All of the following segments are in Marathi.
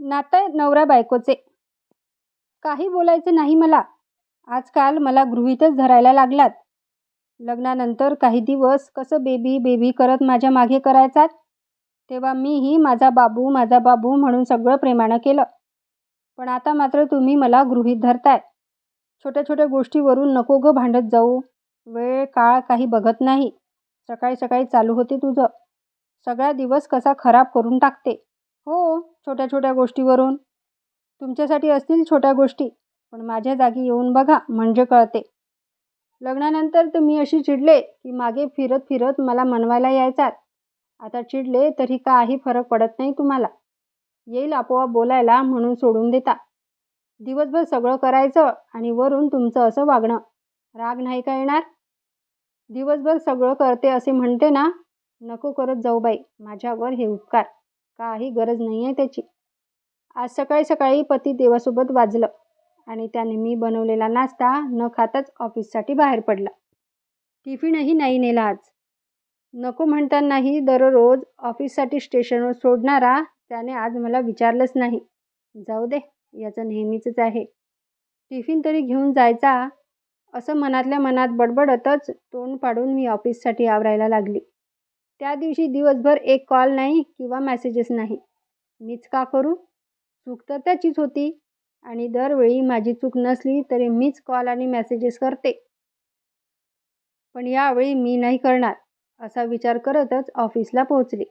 नातं नवरा बायकोचे. काही बोलायचे नाही मला. आजकाल मला गृहीतच धरायला लागलात. लग्नानंतर काही दिवस कसं बेबी बेबी करत माझ्या मागे करायचात? तेव्हा मीही माझा बाबू माझा बाबू म्हणून सगळं प्रेमानं केलं. पण आता मात्र तुम्ही मला गृहीत धरताय. छोट्या छोट्या गोष्टीवरून नको गं भांडत जाऊ. वेळ काळ काही बघत नाही. सकाळी सकाळी चालू होते तुझं. सगळा दिवस कसा खराब करून टाकते. हो छोट्या छोट्या गोष्टीवरून. तुमच्यासाठी असतील छोट्या गोष्टी पण माझ्या जागी येऊन बघा म्हणजे कळते. लग्नानंतर तर मी अशी चिडले की मागे फिरत फिरत मला मनवायला यायचात. आता चिडले तरी काही फरक पडत नाही तुम्हाला. येईल आपोआप बोलायला म्हणून सोडून देता. दिवसभर सगळं करायचं आणि वरून तुमचं असं वागणं. राग नाही का येणार? दिवसभर सगळं करते असे म्हणते ना? नको करत जाऊ बाई माझ्यावर हे उपकार. काही गरज नाही आहे त्याची. आज सकाळी सकाळी पती देवासोबत वाजलं आणि त्याने मी बनवलेला नाश्ता न खाताच ऑफिससाठी बाहेर पडला. टिफिनही नाही नेला आज. नको म्हणतानाही दररोज ऑफिससाठी स्टेशनवर सोडणारा त्याने आज मला विचारलंच नाही. जाऊ दे याचं नेहमीचंच आहे. टिफिन तरी घेऊन जायचा. असं मनातल्या मनात बडबडतच तोंड पाडून मी ऑफिससाठी आवरायला लागली. त्या दिवशी दिवसभर एक कॉल नाही किंवा मेसेजेस नाही. मीच का करू? चूक तर त्याचीच होती. आणि दरवेळी माझी चूक नसली तरी मीच कॉल आणि मेसेजेस करते. पण यावेळी मी नाही करणार असा विचार करतच ऑफिसला पोहोचले.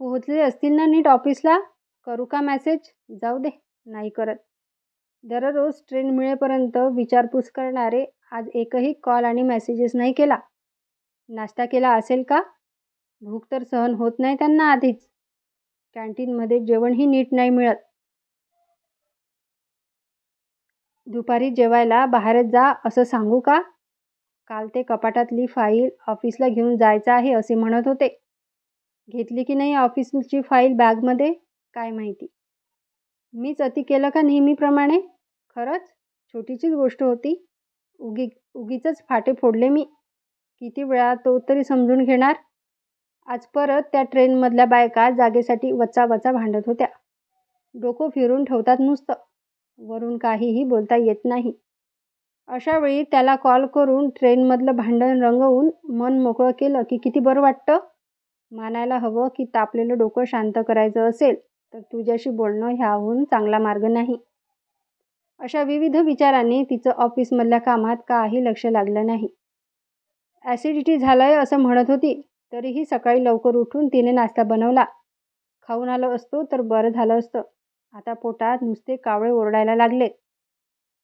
पोहोचले असतील ना नीट ऑफिसला करू का मॅसेज जाऊ दे नाही करत. दररोज ट्रेन मिळेपर्यंत विचारपूस करणारे आज एकही कॉल आणि मेसेजेस नाही केला. नाश्ता केला असेल का? भूक तर सहन होत नाही त्यांना आधीच. कॅन्टीनमध्ये जेवणही नीट नाही मिळत. दुपारी जेवायला बाहेरच जा असं सांगू का? काल ते कपाटातली फाईल ऑफिसला घेऊन जायचं आहे असे म्हणत होते. घेतली की नाही ऑफिसची फाईल बॅगमध्ये काय माहिती? मीच अति केलं का नेहमीप्रमाणे? खरंच? छोटीशीच गोष्ट होती. उगी उगीच फाटे फोडले मी. किती वेळा तो तरी समजून घेणार? आज परत त्या ट्रेनमधल्या बायका जागेसाठी वचा वचा भांडत होत्या. डोकं फिरून ठेवतात नुसतं. वरून काहीही बोलता येत नाही. अशावेळी त्याला कॉल करून ट्रेनमधलं भांडण रंगवून मन मोकळं केलं की किती बरं वाटतं. मानायला हवं की तापलेलं डोकं शांत करायचं असेल तर तुझ्याशी बोलणं ह्याहून चांगला मार्ग नाही. अशा विविध विचारांनी तिचं ऑफिसमधल्या कामात काही लक्ष लागलं नाही. ॲसिडिटी झालंय असं म्हणत होती. तरीही सकाळी लवकर उठून तिने नाश्ता बनवला. खाऊन आलो असतो तर बरं झालं असतं. आता पोटात नुसते कावळे ओरडायला लागले.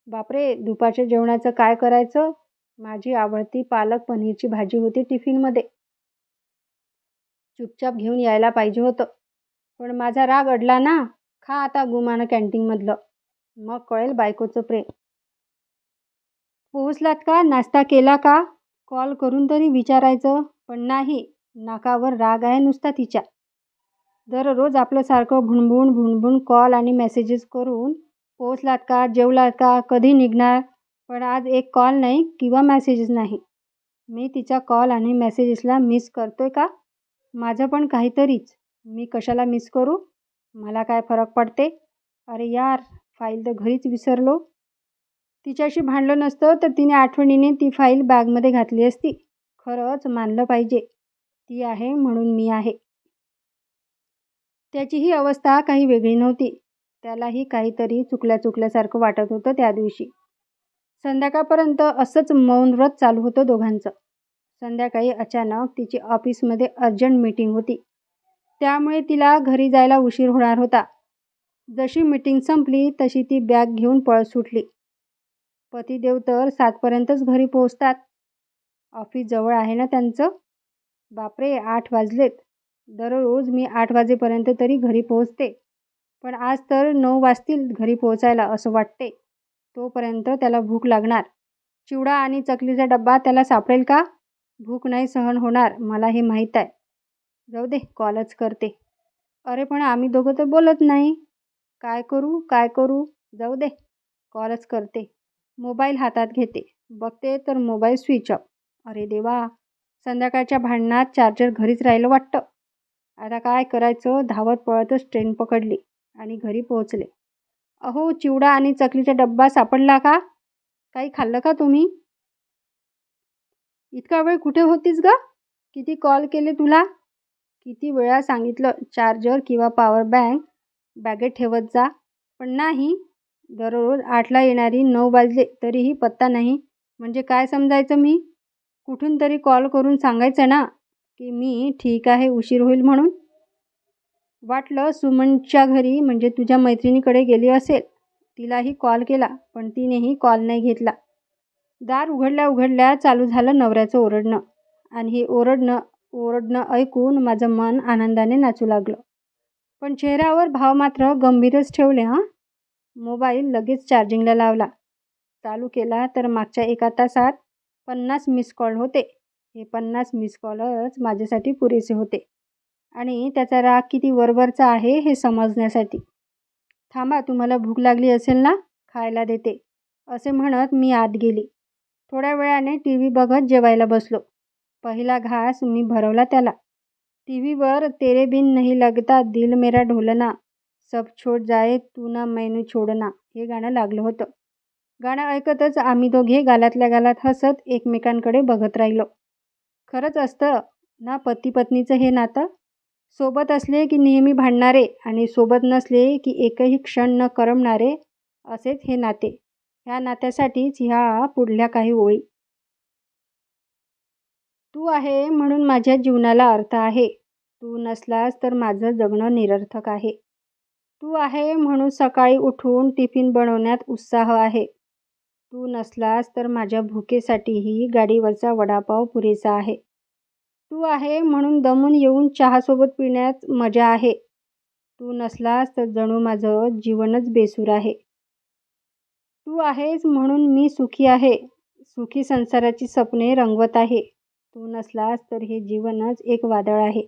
बापरे दुपारच्या जेवणाचं काय करायचं? माझी आवडती पालक पनीरची भाजी होती टिफिनमध्ये. चुपचाप घेऊन यायला पाहिजे होतं. पण माझा राग अडला ना. खा आता गुमानं कॅन्टीनमधलं. मग कळेल बायकोचं प्रेम. पोहोचलात का? नाश्ता केला का? कॉल करून तरी विचारायचं. पण नाही. नाकावर राग आहे नुसता तिच्या. दररोज आपल्यासारखं भुणभुण भुणभुण कॉल आणि मेसेजेस करून पोहोचलात का जेवलात का कधी निघणार? पण आज एक कॉल नाही किंवा मेसेजेस नाही. मी तिच्या कॉल आणि मेसेजेसला मिस करतो आहे का? माझं पण काहीतरीच. मी कशाला मिस करू? मला काय फरक पडते? अरे यार फाईल तर घरीच विसरलो. तिच्याशी भांडलं नसतं तर तिने आठवणीने ती फाईल बॅगमध्ये घातली असती. खरंच मानलं पाहिजे. ती आहे म्हणून मी आहे. त्याचीही अवस्था काही वेगळी नव्हती. त्यालाही काहीतरी चुकल्या चुकल्यासारखं वाटत होतं त्या दिवशी. संध्याकाळपर्यंत असंच मौन व्रत चालू होतं दोघांचं. संध्याकाळी अचानक तिची ऑफिसमध्ये अर्जंट मीटिंग होती. त्यामुळे तिला घरी जायला उशीर होणार होता. जशी मीटिंग संपली तशी ती बॅग घेऊन पळत सुटली. पतिदेव तर सातपर्यंतच घरी पोहोचतात. ऑफिस जवळ आहे ना त्यांचं? बापरे आठ वाजलेत. दररोज मी आठ वाजेपर्यंत तरी घरी पोहोचते. पण आज तर नऊ वाजतील घरी पोहोचायला असं वाटते. तोपर्यंत त्याला भूक लागणार. चिवडा आणि चकलीचा डब्बा त्याला सापडेल का? भूक नाही सहन होणार मला हे माहीत आहे. जाऊ दे कॉलच करते. अरे पण आम्ही दोघं तर बोलत नाही. काय करू काय करू? जाऊ दे कॉलच करते. मोबाईल हातात घेते. बघते तर मोबाईल स्विच ऑफ. अरे देवा! संध्याकाळच्या भांडणात चार्जर घरीच राहिलं वाटतं. आता काय करायचं? धावत पळतच ट्रेन पकडली आणि घरी पोहोचले. अहो चिवडा आणि चकलीचा डब्बा सापडला का? काही खाल्लं का तुम्ही? इतका वेळ कुठे होतीस ग? किती कॉल केले तुला? किती वेळा सांगितलं चार्जर किंवा पॉवर बँक बॅगेत ठेवत जा. पण नाही. दररोज आठला येणारी नऊ वाजले तरीही पत्ता नाही. म्हणजे काय समजायचं मी? कुठून तरी कॉल करून सांगायचं ना की मी ठीक आहे उशीर होईल म्हणून. वाटलं सुमनच्या घरी म्हणजे तुझ्या मैत्रिणीकडे गेली असेल तिलाही कॉल केला पण तिनेही कॉल नाही घेतला. दार उघडल्या उघडल्या चालू झालं नवऱ्याचं ओरडणं. आणि हे ओरडणं ओरडणं ऐकून माझं मन आनंदाने नाचू लागलं. पण चेहऱ्यावर भाव मात्र गंभीरच ठेवले हां? मोबाईल लगेच चार्जिंगला लावला. चालू केला तर मागच्या एका तासात पन्नास मिस कॉल होते. हे पन्नास मिस कॉलच माझ्यासाठी पुरेसे होते. आणि त्याचा राग किती वरवरचा आहे हे समजण्यासाठी. थांबा तुम्हाला भूक लागली असेल ना? खायला देते. असे म्हणत मी आत गेली. थोड्या वेळाने टी व्ही बघत जेवायला बसलो. पहिला घास मी भरवला त्याला. टी व्हीवर तेरे बिन नाही लगता दिल मेरा ढोलना. सब छोड जाए तू ना मैनू छोडना. हे गाणं लागलं होतं. गाणं ऐकतच आम्ही दोघे गालातल्या गालात हसत एकमेकांकडे बघत राहिलो. खरंच असतं ना पती पत्नीचं हे नातं? सोबत असले की नेहमी भांडणारे आणि सोबत नसले की एकही क्षण न करमणारे असेच हे नाते. ह्या नात्यासाठीच ह्या पुढल्या काही ओळी. तू आहे म्हणून माझ्या जीवनाला अर्थ आहे. तू नसलास तर माझं जगणं निरर्थक आहे. तू आहे म्हणून सकाळी उठून टिफिन बनवण्यात उत्साह आहे. तू नसलास तर माझ्या भुकेसाठीही गाडीवरचा वडापाव पुरेसा आहे. तू आहे म्हणून दमून येऊन चहासोबत पिण्यात मजा आहे. तू नसलास तर जणू माझं जीवनच बेसूर आहे. तू आहेस म्हणून मी सुखी आहे. सुखी संसाराची स्वप्ने रंगवत आहे. तू नसलास तर हे जीवनच एक वादळ आहे.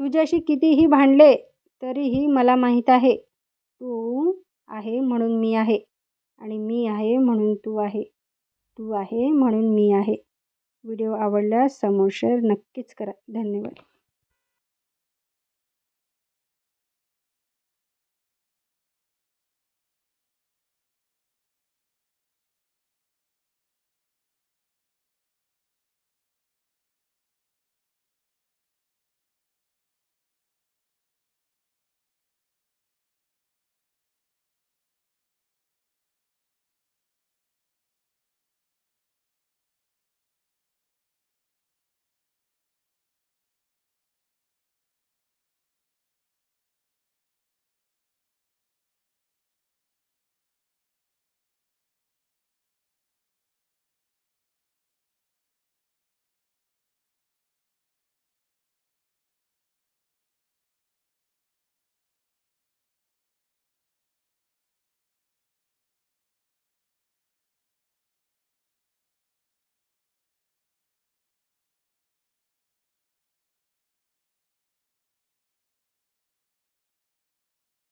तुझ्याशी कितीही भांडले तरीही मला माहीत आहे. तू आहे म्हणून मी आहे. आणि मी आहे म्हणून तू आहे. तू आहे म्हणून मी आहे. व्हिडिओ आवडल्यास समोर शेअर नक्कीच करा. धन्यवाद.